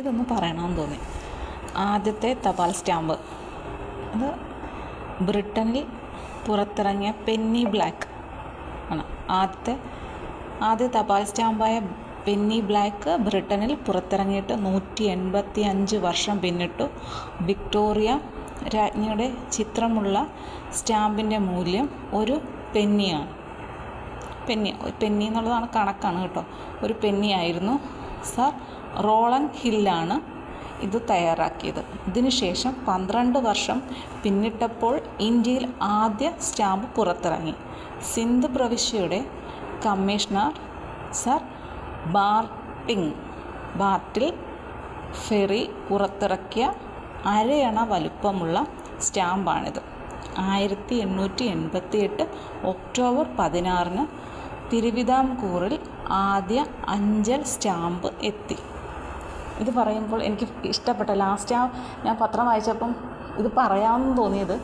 ഇതൊന്ന് പറയണമെന്ന് തോന്നി. ആദ്യത്തെ തപാൽ സ്റ്റാമ്പ്. അത് ബ്രിട്ടനിൽ പുറത്തിറങ്ങിയ പെന്നി ബ്ലാക്ക് ആണ്. ആദ്യത്തെ ആദ്യ തപാൽ സ്റ്റാമ്പായ പെന്നി ബ്ലാക്ക് ബ്രിട്ടനിൽ പുറത്തിറങ്ങിയിട്ട് നൂറ്റി എൺപത്തി അഞ്ച് വർഷം പിന്നിട്ടു വിക്ടോറിയ രാജ്ഞിയുടെ ചിത്രമുള്ള സ്റ്റാമ്പിന്റെ മൂല്യം ഒരു പെന്നിയാണ്. പെന്നി പെന്നി എന്നുള്ളതാണ് കണക്കാണ് കേട്ടോ. ഒരു പെന്നി ആയിരുന്നു സർ റോളൻ ഹില്ലാണ് ഇത് തയ്യാറാക്കിയത്. ഇതിനുശേഷം പന്ത്രണ്ട് വർഷം പിന്നിട്ടപ്പോൾ ഇന്ത്യയിൽ ആദ്യ സ്റ്റാമ്പ് പുറത്തിറങ്ങി. സിന്ധ് പ്രവിശ്യയുടെ കമ്മീഷണർ സർ ബാർട്ടിങ് ബാർട്ടിൽ ഫെറി പുറത്തിറക്കിയ അരയണ വലുപ്പമുള്ള സ്റ്റാമ്പാണിത്. ആയിരത്തി എണ്ണൂറ്റി എൺപത്തി എട്ട് ഒക്ടോബർ പതിനാറിന് തിരുവിതാംകൂറിൽ ആദ്യ അഞ്ചൽ സ്റ്റാമ്പ് എത്തി. ഇത് പറയുമ്പോൾ എനിക്ക് ഇഷ്ടപ്പെട്ട ലാസ്റ്റ് ആ ഞാൻ പത്രം വായിച്ചപ്പം ഇത് പറയാമെന്ന് തോന്നിയത്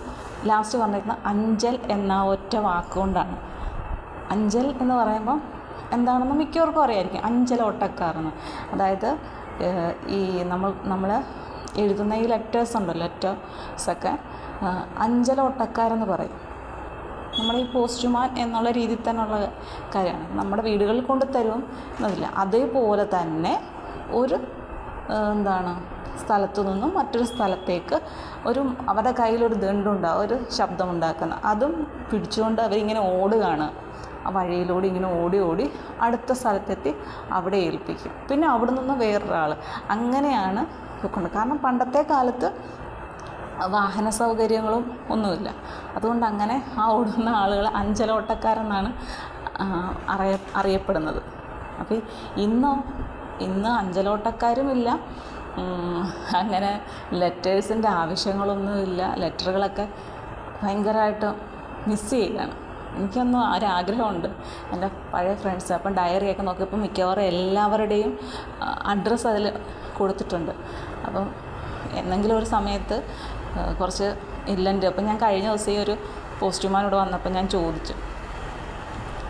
ലാസ്റ്റ് പറഞ്ഞിരുന്ന അഞ്ചൽ എന്ന ഒറ്റ വാക്കുകൊണ്ടാണ്. അഞ്ചൽ എന്ന് പറയുമ്പം എന്താണെന്ന് മിക്കവർക്കും അറിയായിരിക്കും. അഞ്ചൽ ഓട്ടക്കാരെന്ന്. അതായത് ഈ നമ്മൾ നമ്മൾ എഴുതുന്ന ഈ ലെറ്റേഴ്സ് ഉണ്ടല്ലോ ലെറ്റേഴ്സൊക്കെ അഞ്ചൽ ഓട്ടക്കാരെന്ന് പറയും. നമ്മുടെ ഈ പോസ്റ്റുമാൻ എന്നുള്ള രീതിയിൽ തന്നെയുള്ള കാര്യമാണ്. നമ്മുടെ വീടുകളിൽ കൊണ്ട് തരും എന്നതില്ല. അതേപോലെ തന്നെ ഒരു എന്താണ് സ്ഥലത്തു നിന്നും മറ്റൊരു സ്ഥലത്തേക്ക് ഒരു അവരുടെ കയ്യിലൊരു ദണ്ടുണ്ടാകും ഒരു ശബ്ദമുണ്ടാക്കുന്ന അതും പിടിച്ചുകൊണ്ട് അവരിങ്ങനെ ഓടുകയാണ്. ആ വഴിയിലൂടെ ഇങ്ങനെ ഓടി ഓടി അടുത്ത സ്ഥലത്തെത്തി അവിടെ ഏൽപ്പിക്കും. പിന്നെ അവിടെ നിന്ന് വേറൊരാൾ അങ്ങനെയാണ് കൊണ്ട് കാരണം പണ്ടത്തെ കാലത്ത് വാഹന സൗകര്യങ്ങളും ഒന്നുമില്ല. അതുകൊണ്ട് അങ്ങനെ ആ ഓടുന്ന ആളുകൾ അഞ്ചലോട്ടക്കാരെന്നാണ് അറിയ അറിയപ്പെടുന്നത്. അപ്പോൾ ഇന്നോ ഇന്ന് അഞ്ചലോട്ടക്കാരുമില്ല. അങ്ങനെ ലെറ്റേഴ്സിന്റെ ആവശ്യങ്ങളൊന്നുമില്ല. ലെറ്ററുകളൊക്കെ ഭയങ്കരമായിട്ട് മിസ് ചെയ്യുകയാണ് എനിക്കൊന്നും ഒരാഗ്രഹമുണ്ട്. എന്റെ പഴയ ഫ്രണ്ട്സ് അപ്പം ഡയറിയൊക്കെ നോക്കിയപ്പോൾ മിക്കവാറും എല്ലാവരുടെയും അഡ്രസ്സ് അതിൽ കൊടുത്തിട്ടുണ്ട്. അപ്പം എന്നെങ്കിലും ഒരു സമയത്ത് കുറച്ച് ഇല്ലന്റ് അപ്പം ഞാൻ കഴിഞ്ഞ ദിവസം ഈ ഒരു പോസ്റ്റുമാനോട് വന്നപ്പോൾ ഞാൻ ചോദിച്ചു.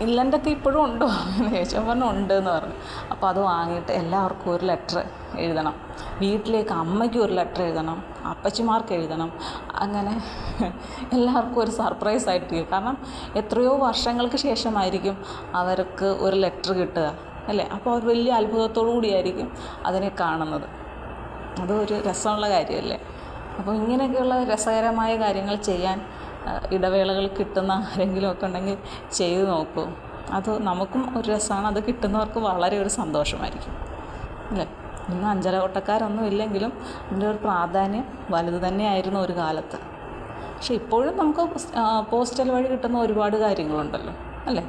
ഇല്ലന്റൊക്കെ ഇപ്പോഴും ഉണ്ടോ. എന്ന് പറഞ്ഞു ഉണ്ട് എന്ന് പറഞ്ഞു. അപ്പോൾ അത് വാങ്ങിയിട്ട് എല്ലാവർക്കും ഒരു ലെറ്റർ എഴുതണം. വീട്ടിലേക്ക് അമ്മയ്ക്ക് ഒരു ലെറ്റർ എഴുതണം. അപ്പച്ചിമാർക്ക് എഴുതണം. അങ്ങനെ എല്ലാവർക്കും ഒരു സർപ്രൈസ് ആയിട്ട് കാരണം എത്രയോ വർഷങ്ങൾക്ക് ശേഷമായിരിക്കും അവർക്ക് ഒരു ലെറ്റർ കിട്ടുക. അല്ലേ? അപ്പോൾ അവർ വലിയ അത്ഭുതത്തോടു കൂടിയായിരിക്കും അതിനെ കാണുന്നത്. അതൊരു രസമുള്ള കാര്യമല്ലേ? അപ്പോൾ ഇങ്ങനെയൊക്കെയുള്ള രസകരമായ കാര്യങ്ങൾ ചെയ്യാൻ ഇടവേളകൾ കിട്ടുന്ന ആരെങ്കിലും ഒക്കെ ഉണ്ടെങ്കിൽ ചെയ്തു നോക്കൂ. അത് നമുക്കും ഒരു രസമാണ്. അത് കിട്ടുന്നവർക്ക് വളരെ ഒരു സന്തോഷമായിരിക്കും. അല്ലേ? ഇന്ന് അഞ്ചര ഓട്ടക്കാരൊന്നും ഇല്ലെങ്കിലും അതിന്റെ ഒരു പ്രാധാന്യം വലുത് തന്നെയായിരുന്നു ഒരു കാലത്ത്. പക്ഷെ ഇപ്പോഴും നമുക്ക് പോസ്റ്റൽ വഴി കിട്ടുന്ന ഒരുപാട് കാര്യങ്ങളുണ്ടല്ലോ. അല്ലേ?